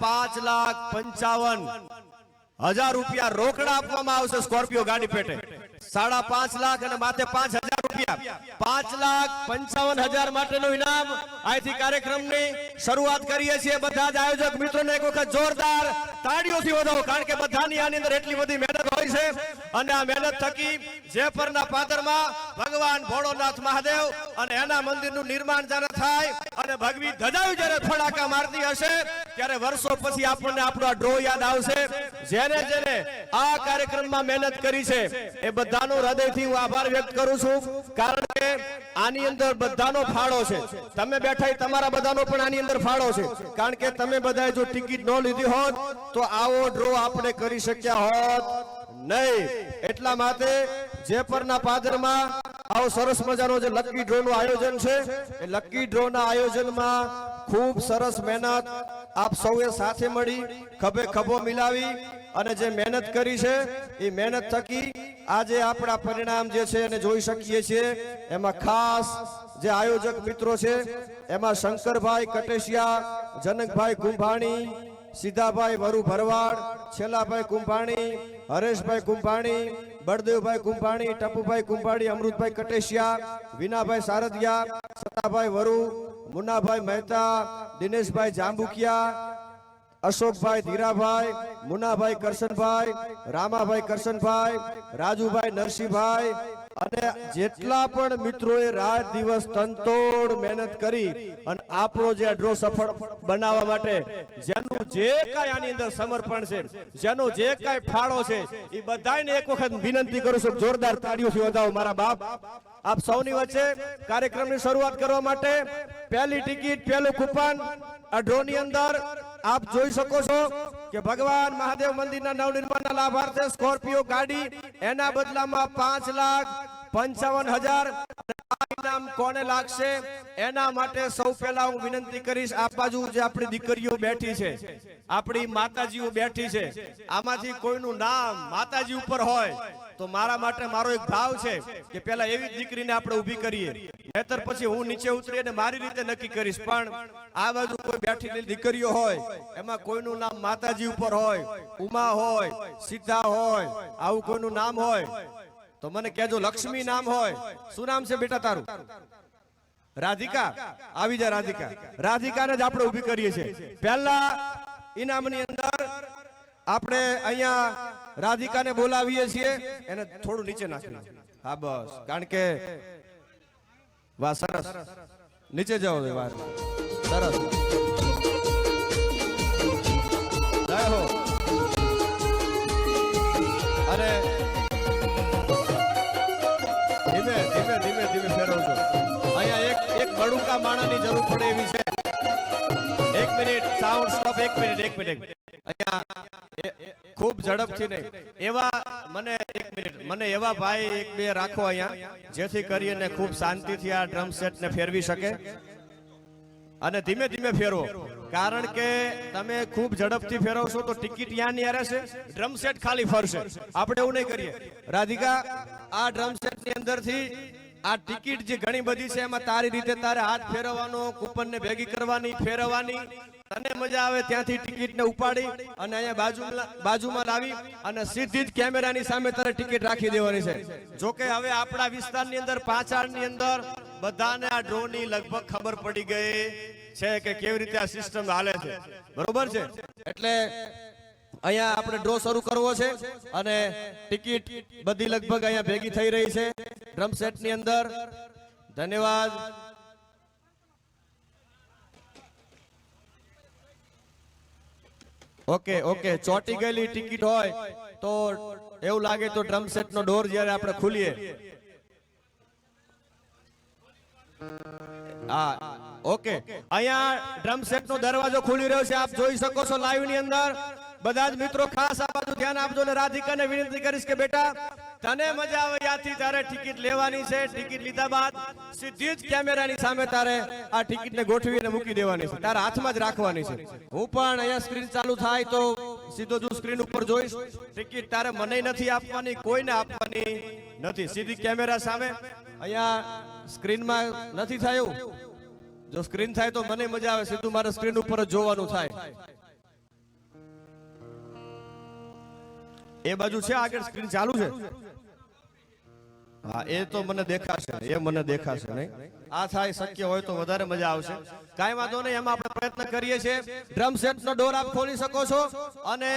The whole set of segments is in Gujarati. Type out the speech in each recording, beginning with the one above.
પાંચ લાખ પંચાવન હજાર રૂપિયા રોકડા આપવામાં આવશે સ્કોર્પિયો ગાડી પેટે. સાડા પાંચ લાખ અને માથે પાંચ હજાર રૂપિયા. પાંચ લાખ પંચાવન હજાર માટેનું ઇનામ અહીંથી કાર્યક્રમની શરૂઆત કરીએ છીએ. બધા જ આયોજક મિત્રોને એક વખત જોરદાર તાળીઓથી વધાવો, કારણ કે બધાની આની અંદર એટલી બધી મહેનત હોય છે. અને આ મહેનત થકી જે પરના પાદરમાં ભગવાન ભોળોનાથ મહાદેવ અને એના મંદિરનું નિર્માણ જ્યારે થાય અને ભગવી ધજાવી જ્યારે ફડાકા મારતી હશે, ત્યારે વર્ષો પછી આપણને આપણો આ ડ્રો યાદ આવશે. જેને જેને આ કાર્યક્રમમાં મહેનત કરી છે, એ બધાનો હૃદયથી હું આભાર વ્યક્ત કરું છું, કારણ કે આની અંદર બધાનો ફાળો છે. તમે બેઠા તમારા બધાનો પણ આની અંદર ફાળો છે. કારણ કે તમે બધાએ જો ટિકિટ ન લીધી હોત, તો આવો ડ્રો આપણે કરી શક્યા હોત નહીં. એટલા માટે જેપરના પાદરમાં આવો સરસ મજાનો જે લકી ડ્રો નું આયોજન છે, એ લકી ડ્રો ના આયોજનમાં ખૂબ સરસ મહેનત આપ સૌએ સાથે મળી, ખભે ખભો મિલાવી અને જે મહેનત કરી છે, એ મહેનત થકી આજે આપણા પરિણામ જે છે એને જોઈ શકીએ છીએ. એમાં ખાસ જે આયોજક મિત્રો છે, એમાં શંકરભાઈ કટેશિયા, જનકભાઈ કુંભાણી, સીધાભાઈ વરુ ભરવાડ છેલ્લાભાઈ કુંભાણી, હરેશભાઈ કુંભાણી બળદેવભાઈ કુંભાણી, ટપુભાઈ કુંભાણી, અમૃતભાઈ કટેશિયા, વિનાભાઈ સારદિયા, સતાભાઈ વરુ, મુન્નાભાઈ મહેતા, દિનેશભાઈ જાંબુકિયા, અશોકભાઈ ધીરાભાઈ મુનાભાઈ કરશનભાઈ, રામાભાઈ કરશનભાઈ, રાજુભાઈ નરસિંહભાઈ અને જેટલા પણ મિત્રોએ રાત દિવસ તનતોડ મહેનત કરી અને આપણો જે ડ્રો સફળ બનાવવા માટે, જેનું જે કાંઈ આની અંદર સમર્પણ છે, જેનો જે કાંઈ ફાળો છે, એ બધાને એક વખત વિનંતી કરું છું, જોરદાર તાળીઓથી વધાવો મારા બાપ. આપ સૌની વચ્ચે કાર્યક્રમની શરૂઆત કરવા માટે પહેલી ટિકિટ, પહેલું કૂપન, આ ડ્રોની અંદર આપ જોઈ શકો છો કે ભગવાન મહાદેવ મંદિરના નવનિર્માણના લાભાર્થે સ્કોર્પિયો ગાડી એના બદલામાં પાંચ લાખ પંચાવન હજાર આ કોને લાગશે? એના માટે સૌ પહેલા હું વિનંતી કરીશ, આ બાજુ જે આપણી દીકરીઓ બેઠી છે, આપણી માતાજીઓ બેઠી છે, આમાંથી કોઈનું નામ માતાજી ઉપર હોય, તો મારા માટે મારો એક ભાવ છે કે પેલા એવી દીકરીને આપણે ઊભી કરીએ. નહીતર પછી હું નીચે ઉતરી અને મારી રીતે નક્કી કરીશ, પણ આ બાજુ કોઈ બેઠી દીકરીઓ હોય, એમાં કોઈનું નામ માતાજી ઉપર હોય, ઉમા હોય, સીધા હોય, આવું કોઈનું નામ હોય તો મને કહેજો લક્ષ્મી નામ હોય. શું નામ છે બેટા તારું? રાધિકા. આવી જા રાધિકા. રાધિકાને જ આપણે ઊભી કરીએ છીએ. પહેલા ઇનામની અંદર આપણે અહીંયા રાધિકાને બોલાવીએ છીએ. એને થોડું નીચે નાખી હા, બસ. કારણ કે વાહ, સરસ. નીચે જાઓ સરસ. એક માણાની જરૂર પડે એવી છે. એક મિનિટ સાઉન્ડ સ્ટોપ એક મિનિટ એક મિનિટ. અહીંયા ખૂબ ઝડપથી નહીં. એવા મને એક મિનિટ, મને એવા ભાઈ એક બે રાખો અહીંયા, જેથી કરીને ખૂબ શાંતિથી આ ડ્રમ સેટને ફેરવી શકે. અને ધીમે ધીમે ફેરવો. કારણ કે તમે ખૂબ ઝડપથી ફેરવશો તો ટિકિટ યાં ની રહેશે ડ્રમ સેટ ખાલી ફરશે. આપણે એવું નહીં કરીએ. રાધિકા, આ ડ્રમ સેટની અંદરથી આ ટિકિટ જે ઘણી બધી છે, એમાં તારી રીતે તારે હાથ ફેરવવાનો કૂપન ને ભેગી કરવાની, ફેરવવાની. તને મજા આવે ત્યાંથી ટિકિટ ને ઉપાડી અને અહીંયા બાજુમાં બાજુમાં લાવી અને સીધી જ કેમેરાની સામે તારે ટિકિટ રાખી દેવાની છે. જોકે હવે આપણા વિસ્તારની અંદર પાછાની અંદર, બધાને આ ડ્રોની લગભગ ખબર પડી ગઈ છે કે કેવી રીતે આ સિસ્ટમ હાલે છે. બરોબર છે? એટલે અહીંયા આપણે ડ્રો શરૂ કરવો છે અને ટિકિટ બધી લગભગ અહીંયા ભેગી થઈ રહી છે. ડ્રમ સેટની અંદર. ધન્યવાદ. ઓકે ઓકે ચોટી ગયેલી ટિકિટ હોય તો એવું લાગે તો ડ્રમ સેટ નો ડોર જયારે આપણે ખુલીએ. હા ઓકે અહીંયા ડ્રમ સેટ નો દરવાજો ખુલી રહ્યો છે, આપ જોઈ શકો છો લાઈવની અંદર. બધા જ મિત્રો ખાસ આ બાજુ ધ્યાન આપજો ને રાધિકાને વિનંતી કરીશ કે બેટા તને મજા આવે ત્યાંથી તારે ટિકિટ લેવાની છે. ટિકિટ લીધા બાદ સીધી જ કેમેરાની સામે તારે આ ટિકિટ ને ગોઠવીને મૂકી દેવાની છે. તારા હાથમાં જ રાખવાની છે. હું પણ અહીંયા સ્ક્રીન ચાલુ થાય તો સીધો જ સ્ક્રીન ઉપર જોઈશ. ટિકિટ તારે મને નથી આપવાની, કોઈને આપવાની નથી. સીધી કેમેરા સામે અહીંયા સ્ક્રીનમાં નથી થયું જો સ્ક્રીન થાય તો મને મજા આવે. સીધું મારે સ્ક્રીન ઉપર જ જોવાનું થાય. એ બાજુ છે, આગળ સ્ક્રીન ચાલુ છે. હા, એ તો મને દેખાશે, એ મને દેખાશે નહીં. આ થાય, શક્ય હોય તો વધારે મજા આવશે. કાંઈ વાંધો નહીં, એમાં આપણે પ્રયત્ન કરીએ છીએ. ડ્રમ સેટનો ડોર આપ ખોલી શકો છો અને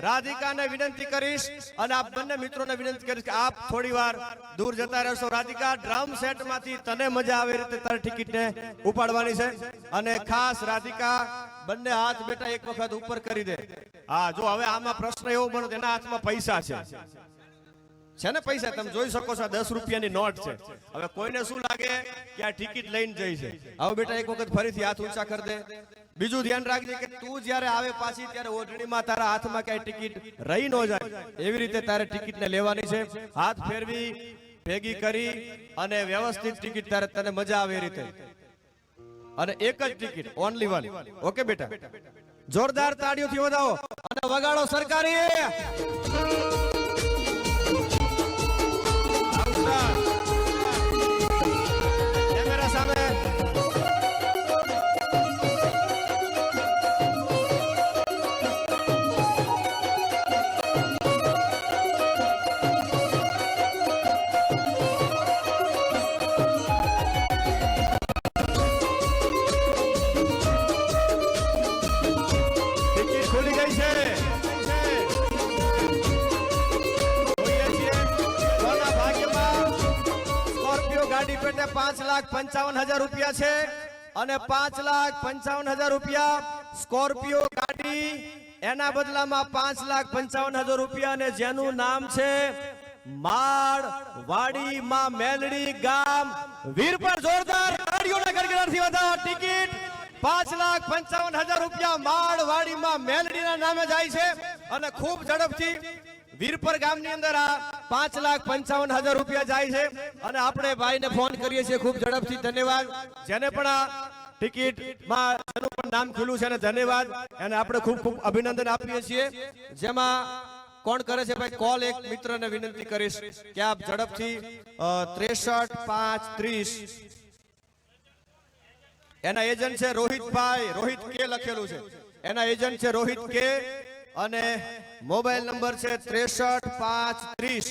રાધિકાને વિનંતી કરીશ અને આપ બંને મિત્રોને વિનંતી કરીશ કે આપ થોડી વાર દૂર જતા રહેશો. રાધિકા ડ્રમ સેટમાંથી તને મજા આવે રીતે તારી ટિકિટને ઉપાડવાની છે. અને ખાસ રાધિકા બંને હાથ બેટા એક વખત ઉપર કરી દે. હા, જો હવે આમાં પ્રશ્ન એવો બનો એના હાથમાં પૈસા છે. છે ને પૈસા? તમે જોઈ શકો છો દસ રૂપિયાની નોટ છે. હવે કોઈને શું લાગે કે આ ટિકિટ લઈને જઈ છે? હવે બેટા એક વખત ફરીથી હાથ ઊંચા કરી દે. બીજું ધ્યાન રાખજે કે તું જ્યારે આવે પાછી, ત્યારે ઓઢણીમાં તારા હાથમાં ક્યાંય ટિકિટ રહી ન જાય. એવી રીતે તારે ટિકિટને લેવાની છે. હાથ ફેરવી, ભેગી કરી અને વ્યવસ્થિત ટિકિટ તારે તને મજા આવે એ રીતે. અને એક જ ટિકિટ ઓનલી વન ઓકે બેટા. જોરદાર તાળીઓથી વધાવો. અને વગાડો સરકારી. પાંચ લાખ પંચાવન હજાર રૂપિયા છે અને પાંચ લાખ પંચાવન હજાર રૂપિયા સ્કોર્પિયો ગાડી, એના બદલામાં પાંચ લાખ પંચાવન હજાર રૂપિયા અને જેનું નામ છે માળ વાડી માં મેલડી ગામ. વીર પર જોરદાર તાળીઓના ગરગડાટથી વધાવો ટિકિટ. પાંચ લાખ પંચાવન હજાર રૂપિયા માળ વાડીમાં મેલડીના નામે જાય છે. અને ખૂબ ઝડપથી વીરપર ગામની અંદર આ પાંચ લાખ પંચાવન હજાર રૂપિયા જાય છે અને આપણે ભાઈને ફોન કરીએ છીએ ખૂબ ઝડપથી. ધન્યવાદ. જેને પણ આ ટિકિટમાં જેનું પણ નામ ખુલ્યું છે અને ધન્યવાદ. એને આપણે ખૂબ ખૂબ અભિનંદન આપીએ છીએ. જેમાં કોણ કરે છે ભાઈ? કોલ એક મિત્રને વિનંતી કરીશ કે આપ ઝડપથી ત્રેસઠ પાંચ ત્રીસ. એના એજન્ટ છે રોહિતભાઈ. રોહિત કે લખેલું છે. એના એજન્ટ છે રોહિત કે અને મોબાઈલ નંબર છે ત્રેસઠ પાંચ ત્રીસ